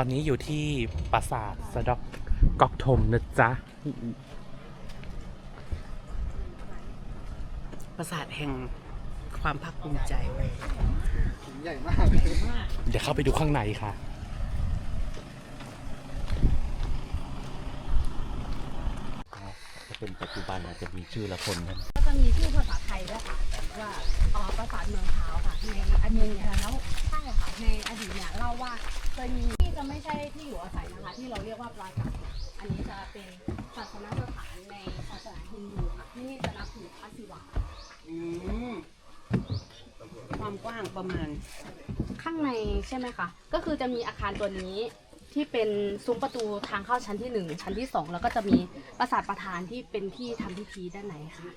ตอนนี้อยู่ที่ปราสาทสะดอกกอกทมนะจ๊ะ ปราสาทแห่งความภาคภูมิใจเว้ยใหญ่มากเลยเดี๋ยวเข้าไปดูข้างในค่ะ ถ้าเป็นปัจจุบันอาจจะมีชื่อละคนนะก็จะมีชื่อภาษาไทยด้วยค่ะว่าเอ่อปราสาทเมืองเท้าค่ะในอดีตเนี่ยแล้วใช่ค่ะในอดีตเนี่ยเล่าว่าเคยมีที่ จะไม่ใช่ที่อยู่อาศัยนะคะที่เราเรียกว่าปราสาทอันนี้จะเป็นศาสนสถานในศาสนาฮินดูค่ะที่นี่จะนับถือพระศิวะอืมความกว้างประมาณ ข้างในใช่ไหมคะก็คือจะมีอาคารตัวนี้ที่เป็นซุ้มประตูทางเข้าชั้นที่หนึ่งชั้นที่สองแล้วก็จะมีปราสาทประธานที่เป็นที่ทำพิธีด้านในค่ะ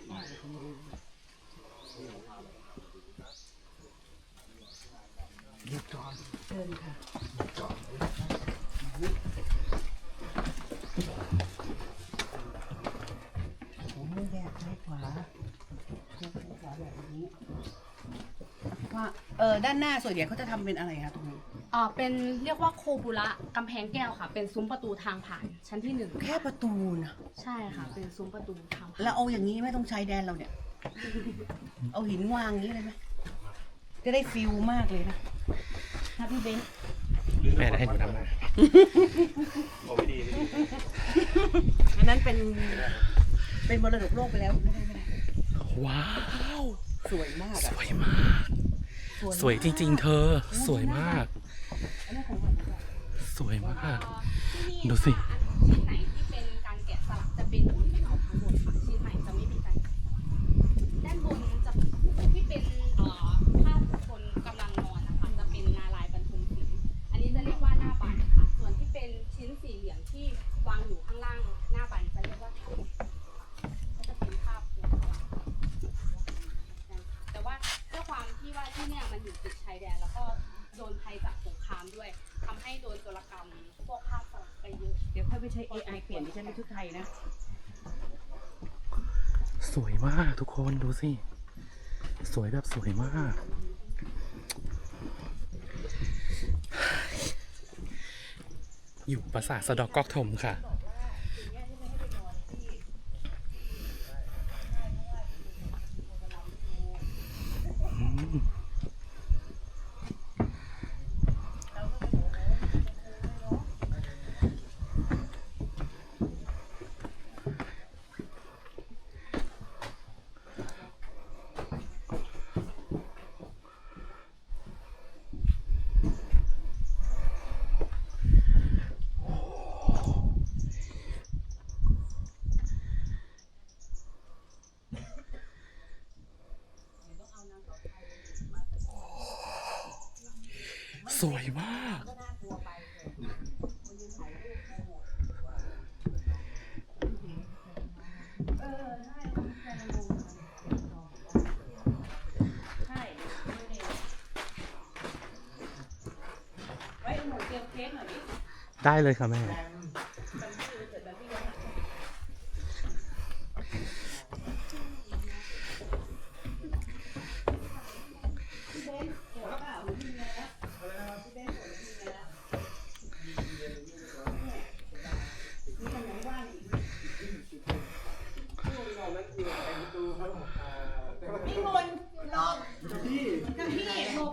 ผมไม่แยกซ้ายขวาแยกซ้ายขวาแบบนี้ว่าเออด้านหน้าส่วนใหญ่เขาจะทำเป็นอะไรคะตรงนี้ อ่าเป็นเรียกว่าโคบุระกำแพงแก้วค่ะ เป็นซุ้มประตูทางผ่านชั้นที่หนึ่งแค่ประตูนะใช่ค่ะ เป็นซุ้มประตูทางผ่านแล้วเอาอย่างนี้ไม่ต้องใช้แดนเราเนี่ย เอาหินวางอย่างนี้เลยไหมจะได้ฟิลมากเลยนะนะพี่เบนซ์ แม่ได้ให้หนูทำมาอันนั้นเป็น เป็นมรดกโลกไปแล้วไม่ได้ไม่ได้ว้าว สวยมากสอะวยมาก สวยจริง ๆ เธอ สวยมาก สวยมาก ดูสิ ไปใช้ AI เปลี่ยนดิฉันเป็นชุดไทยนะ สวยมากทุกคนดูสิ สวยแบบสวยมาก อยู่ปราสาทสะดอกกอกถมค่ะ สวยมากได้เลยค่ะแม่ พี่มนลองเจ้าที่เจ้าที่หลบ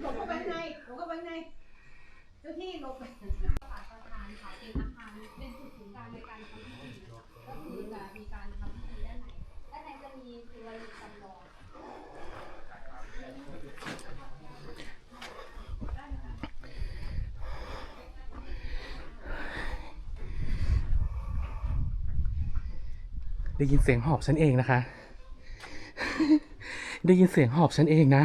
หลบเข้าไปข้างในหลบเข้าไปข้างในเจ้าที่หลบประธานค่ะเป็นอาคารเป็นจุดศูนย์กลางในการทำพิธีก็คือจะมีการทำพิธีด้านในด้านในจะมีเรือจำลองได้ยินเสียงหอบฉันเองนะคะ ได้ยินเสียงหอบฉันเองนะ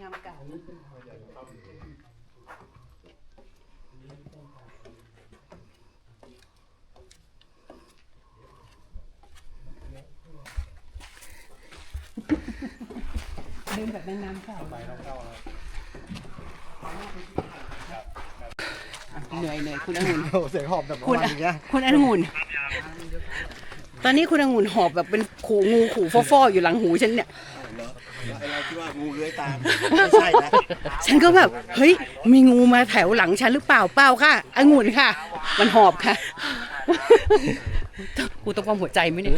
นำเก่าเดินแบบแม่น้ำเก่าเหนื่อยเหนื่อยคุณองุ่นโอ้เสียงหอบแบบประคุณมาณอย่างเงี้ยคุณองุ่นตอนนี้คุณองุ่นหอบแบบเป็นขู่งูขู่ฟ่อๆอยู่หลังหูฉันเนี่ย เราคิดว่างูเลื้อยตามไม่ใช่นะฉันก็แบบ เฮ้ย มีงูมาแถวหลังฉันหรือเปล่าเปล่าค่ะองุ่นค่ะ มันหอบค่ะ กูต้องความหัวใจไหมเนี่ย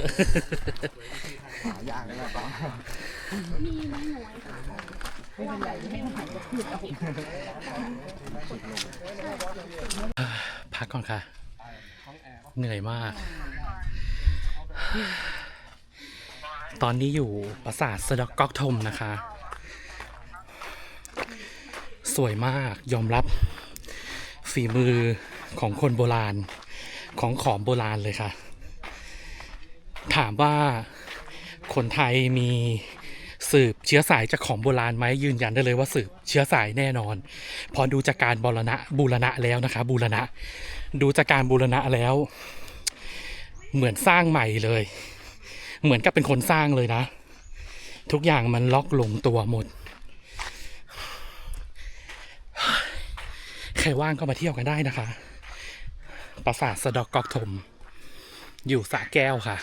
อย่างนั้นแหละครับพักก่อนค่ะ เหนื่อยมาก ตอนนี้อยู่ปราสาทสะดอกก๊อกทมนะคะ สวยมากยอมรับฝีมือของคนโบราณของขอมโบราณเลยค่ะ ถามว่าคนไทยมีสืบเชื้อสายจากของโบราณไหมยืนยันได้เลยว่าสืบเชื้อสายแน่นอน พอดูจากการบูรณะบูรณะแล้วนะคะ บูรณะ ดูจากการบูรณะแล้ว เหมือนสร้างใหม่เลย เหมือนกับเป็นคนสร้างเลยนะ ทุกอย่างมันล็อกลงตัวหมด ใครว่างก็มาเที่ยวกันได้นะคะ ปราสาทสะดอกกอกทมอยู่สระแก้วค่ะ